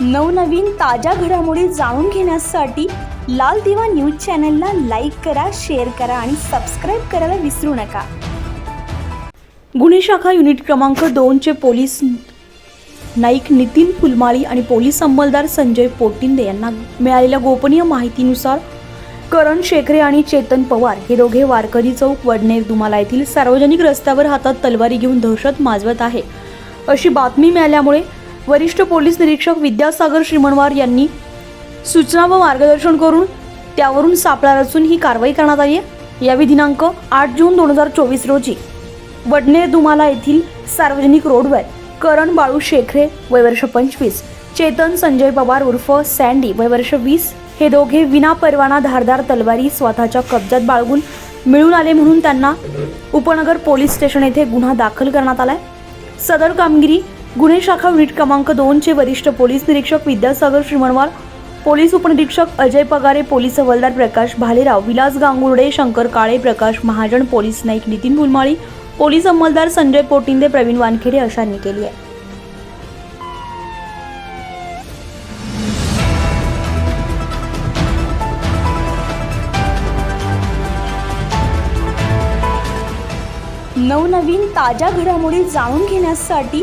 नवनवीन ताज्या घडामोडी जाणून घेण्यासाठी लाल दिवा न्यूज चॅनलला लाईक करा शेअर करा आणि सबस्क्राईब करायला विसरू नका. गुन्हे शाखा युनिट क्रमांक दोनचे पोलीस नाईक नितीन फुलमाळी आणि पोलीस अंमलदार संजय पोटिंदे यांना मिळालेल्या गोपनीय माहितीनुसार करण शेखरे आणि चेतन पवार हे दोघे वारकरी चौक वडनेर दुमाला येथील सार्वजनिक रस्त्यावर हातात तलवारी घेऊन दहशत माजवत आहे. अशी बातमी मिळाल्यामुळे वरिष्ठ पोलीस निरीक्षक विद्यासागर श्रीमणवार यांनी सूचना व मार्गदर्शन करून त्यावरून सापळा रचून ही कारवाई करण्यात आली आहे. यावेळी दिनांक आठ जून दोन हजार चोवीस रोजी वडनेर दुमाला येथील सार्वजनिक रोडवर करण बाळू शेखरे वयवर्ष पंचवीस चेतन संजय पवार उर्फ सँडी वयवर्ष वीस हे दोघे विना परवाना धारदार तलवारी स्वतःच्या कब्जात बाळगून मिळून आले म्हणून त्यांना उपनगर पोलीस स्टेशन येथे गुन्हा दाखल करण्यात आलाय. सदर कामगिरी गुन्हे शाखा युनिट क्रमांक दोनचे वरिष्ठ पोलीस निरीक्षक विद्यासागर श्रीमणवार पोलीस उपनिरीक्षक अजय पगारे पोलीस हवालदार प्रकाश भालेराव विलास गांगुर्डे शंकर काळे प्रकाश महाजन पोलीस नाईक नितीन भुलमाळी पोलीस अंमलदार संजय पोटिंदे प्रवीण वानखेडे अशांनी केली आहे. नवनवीन ताज्या घडामोडी जाणून घेण्यासाठी